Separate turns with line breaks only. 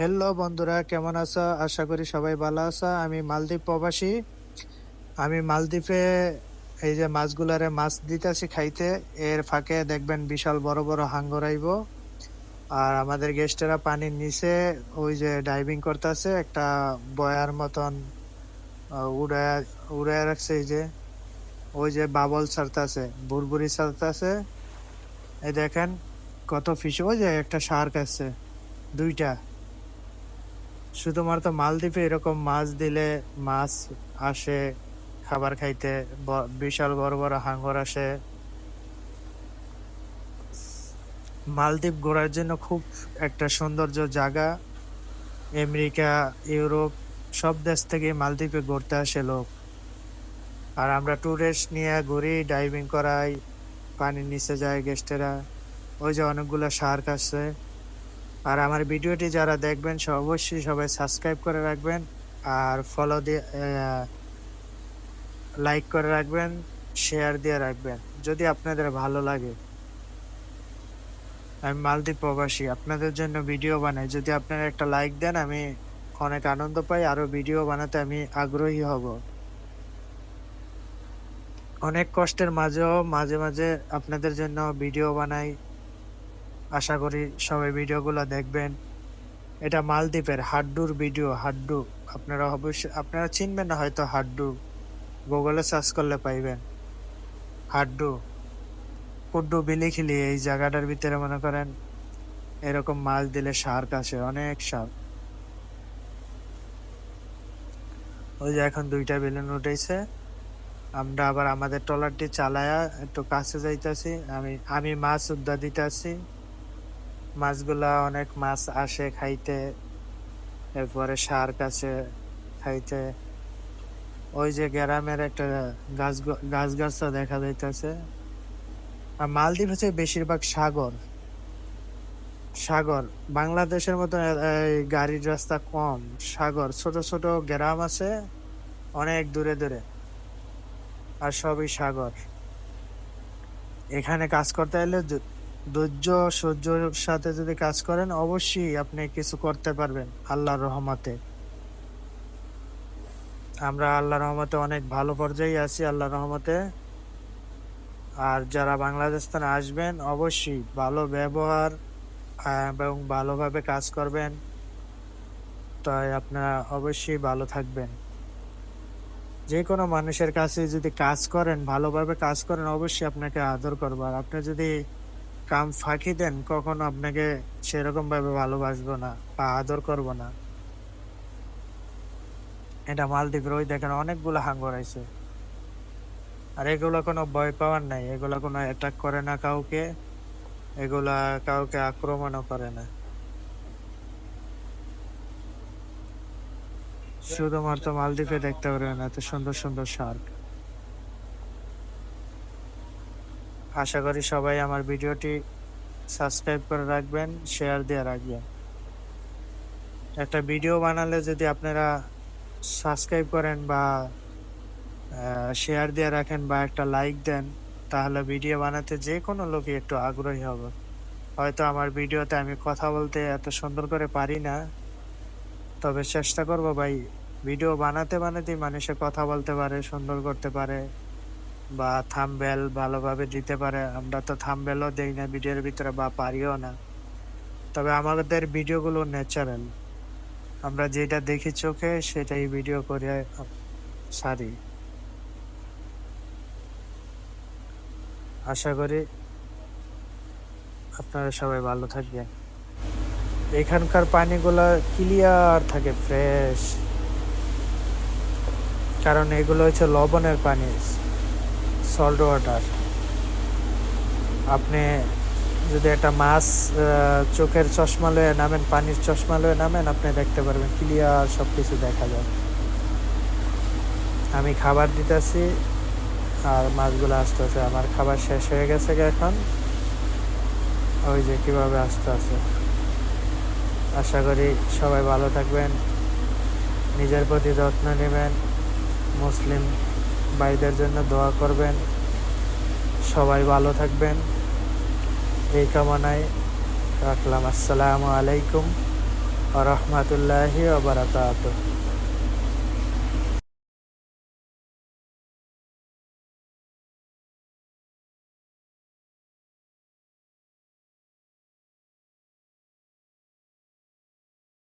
Hello বন্ধুরা, কেমন আছো? আশা করি সবাই ভালো আছো। আমি মালদ্বীপ প্রবাসী। আমি মালদ্বীপে এই যে মাছগুলারে মাছ দিতেছি খাইতে, এর ফাঁকে দেখবেন বিশাল বড় বড় হাঙ্গর আইব। আর আমাদের গেস্টেরা পানির নিচে ওই যে ডাইভিং করতেছে, একটা বয়ার মতন উড়ায় উড়ায় রাখছে এই যে, ওই যে বাবল ছাড়তাছে বুরবুরি ছাড়তাছে। এই দেখেন কত ফিশ ওই যে একটা শার্ক আছে, দুইটা। শুধুমাত্র মালদ্বীপে এরকম মাছ দিলে মাছ আসে, খাবার খাইতে বিশাল বড় বড় হাঙ্গর আসে। মালদ্বীপ ঘোরার জন্য খুব একটা সৌন্দর্য জায়গা আমেরিকা, ইউরোপ, সব দেশ থেকে মালদ্বীপে ঘুরতে আসে লোক। আর আমরা ট্যুরিস্ট নিয়ে ঘুরি ডাইভিং করাই, পানির নিচে যায় গেস্টেরা ওই যে অনেকগুলো শার্ক আছে। আর আমার ভিডিওটি যারা দেখবেন অবশ্যই সবাই সাবস্ক্রাইব করে রাখবেন আর ফলো দিয়ে লাইক করে রাখবেন শেয়ার দিয়ে রাখবেন, যদি আপনাদের ভালো লাগে। আমি মালদ্বীপ প্রবাসী, আপনাদের জন্য ভিডিও বানাই। যদি আপনারা একটা লাইক দেন, আমি অনেক আনন্দ পাই আরও ভিডিও বানাতে আমি আগ্রহী হব। অনেক কষ্টের মাঝেও মাঝে মাঝে আপনাদের জন্য ভিডিও বানাই। আশা করি সবাই ভিডিওগুলো দেখবেন। এটা মালদ্বীপের হাড্ডুর ভিডিও, হাড্ডু। আপনারা অবশ্যই, আপনারা চিনবেন না হয়তো হাড্ডু। গুগলে সার্চ করলে পাইবেন। হাড্ডু। কুড্ডু বিলিখিলি এই জায়গাটার ভিতরে মনে করেন এরকম মাছ দিলে শার্ক আসে, অনেক শার্ক। ওই যে এখন দুইটা বেলুন উঠেছে। আমরা আবার আমাদের ট্রলারটি চালায়া একটু কাছে যাইতাছি। আমি আমি মাছ উদ্ধার দিতেছি। মাছগুলা অনেক মাছ আসে খাইতে, এরপরে শার্ক আছে খাইতে। ওই যে গ্রামের একটা গাছ গাছ গাছটা দেখা যাইতেছে। আর মালদ্বীপ হচ্ছে বেশিরভাগ সাগর। সাগর, বাংলাদেশের মতো গাড়ির রাস্তা কম। সাগর, ছোট ছোট গ্রাম আছে, অনেক দূরে দূরে। আর সবই সাগর। এখানে কাজ করতে এলে ধৈর্য, সহ্যর সাথে যদি কাজ করেন, অবশ্যই আপনি কিছু করতে পারবেন আল্লাহর রহমতে। আমরা আল্লাহর রহমতে অনেক ভালো পর্যায়ে আছি আল্লাহর রহমতে। আর যারা বাংলাদেশ থেকে আসবেন, অবশ্যই ভালো ব্যবহার এবং ভালোভাবে কাজ করবেন। তাই আপনারা অবশ্যই ভালো থাকবেন। যে কোনো মানুষের কাছে যদি কাজ করেন, ভালোভাবে কাজ করেন, অবশ্যই আপনাকে আদর করব। আর আপনি যদি কাম ফাঁকি দেন, কখনো আপনাকে সেরকম ভাবে ভালোবাসবো না বা আদর করব না। এটা মালদ্বীপের ওই দেখেন অনেকগুলো হাঙ্গর আছে। আর এগুলো কোনো ভয় পাওয়ার নাই, এগুলো কোনো অ্যাটাক করে না কাউকে, এগুলা কাউকে আক্রমণও করে না। শুধুমাত্র মালদ্বীপে দেখতে পারবেন এত সুন্দর সুন্দর শার্ক। আশা করি সবাই আমার ভিডিওটি সাবস্ক্রাইব করে রাখবেন শেয়ার দিয়ে রাখবেন। একটা ভিডিও বানালে যদি আপনারা সাবস্ক্রাইব করেন বা শেয়ার দিয়ে রাখেন বা একটা লাইক দেন, তাহলে ভিডিও বানাতে যে কোনো লোকই একটু আগ্রহী হবে। হয়তো আমার ভিডিওতে আমি কথা বলতে এত সুন্দর করে পারি না, তবে চেষ্টা করব ভাই, ভিডিও বানাতে বানাতে মানুষে কথা বলতে পারে, সুন্দর করতে পারে। বা থাম্বেল ভালোভাবে দিতে পারে, আমরা তো থাম্বেলও দেই না ভিডিওর ভিতরে বা পারিও না। তবে আমাদের ভিডিওগুলো ন্যাচারাল আমরা যেটা দেখি চোখে, সেটাই ভিডিও করে, সারি। আশা করি আপনারা সবাই ভালো থাকবেন। এখানকার পানিগুলো ক্লিয়ার থাকে ফ্রেশ কারণ এগুলো হচ্ছে লবণের পানি। সল্ট ওয়াটার আপনি যদি একটা মাছ চোখের চশমা লয়ে নামেন, পানির চশমা লয়ে নামেন, আপনি দেখতে পারবেন ক্লিয়ার সব কিছু দেখা যায়। আমি খাবার দিতেছি, আর মাছগুলো আসতেছে আমার খাবার শেষ হয়ে গেছে এখন। ওই যে কীভাবে আসতে আছে আশা করি সবাই ভালো থাকবেন, নিজের প্রতি যত্ন নেবেন, মুসলিম ভাইদের জন্য দোয়া করবেন। সবাই ভালো থাকবেন। এই কামনায় রাখলাম। আসসালামু আলাইকুম রহমতুল্লাহি ওবরাকাতুহ